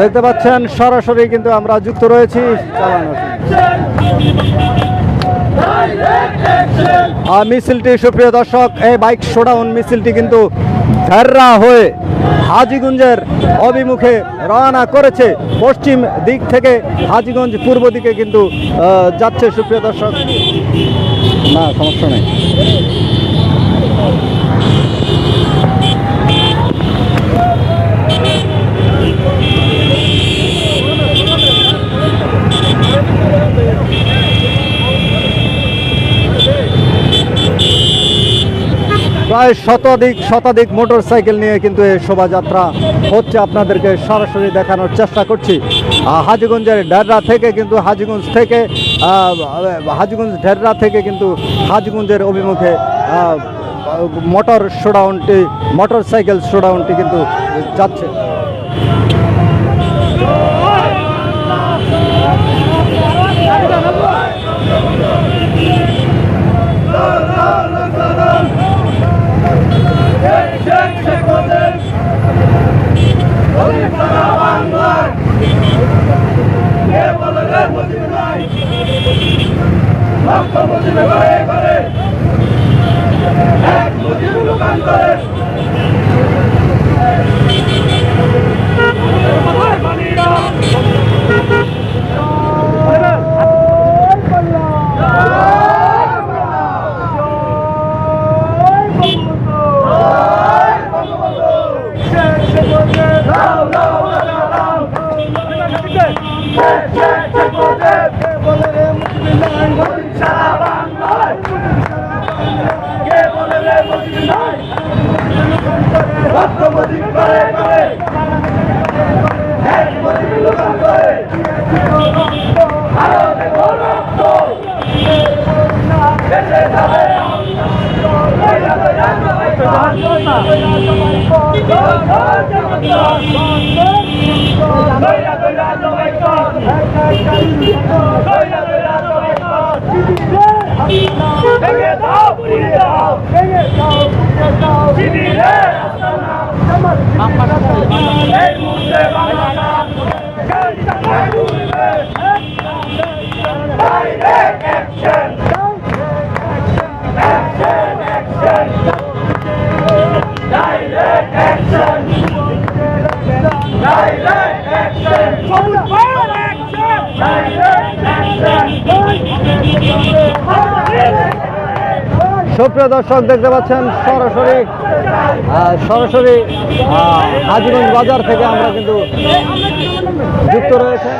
দেখতে পাচ্ছেন, সরাসরি কিন্তু আমরা যুক্ত রয়েছি। মিছিলটি, সুপ্রিয় দর্শক, এই বাইক শোডাউন মিছিলটি কিন্তু ঝাররা হয়ে হাজিগঞ্জের অভিমুখে রওনা করেছে। পশ্চিম দিক থেকে হাজিগঞ্জ পূর্ব দিকে কিন্তু যাচ্ছে, সুপ্রিয় দর্শক। না, সমস্যা নেই। প্রায় শতাধিক শতাধিক মোটর সাইকেল নিয়ে কিন্তু এই শোভাযাত্রা হচ্ছে আপনাদেরকে সরাসরি দেখানোর চেষ্টা করছি। হাজিগঞ্জের ডেররা থেকে কিন্তু হাজিগঞ্জ থেকে হাজিগঞ্জ ডেররা থেকে কিন্তু হাজিগঞ্জের অভিমুখে মোটর শোডাউনটি মোটর সাইকেল শোডাউনটি কিন্তু যাচ্ছে। ব্যাপারে ভেঙে দাও পুড়িয়ে দাও ভেঙে দাও পুড়িয়ে দাও সুপ্রিয় দর্শক দেখতে পাচ্ছেন সরাসরি সরাসরি হাজীগঞ্জ বাজার থেকে আমরা কিন্তু যুক্ত রয়েছে।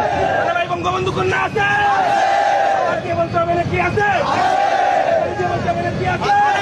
আছে?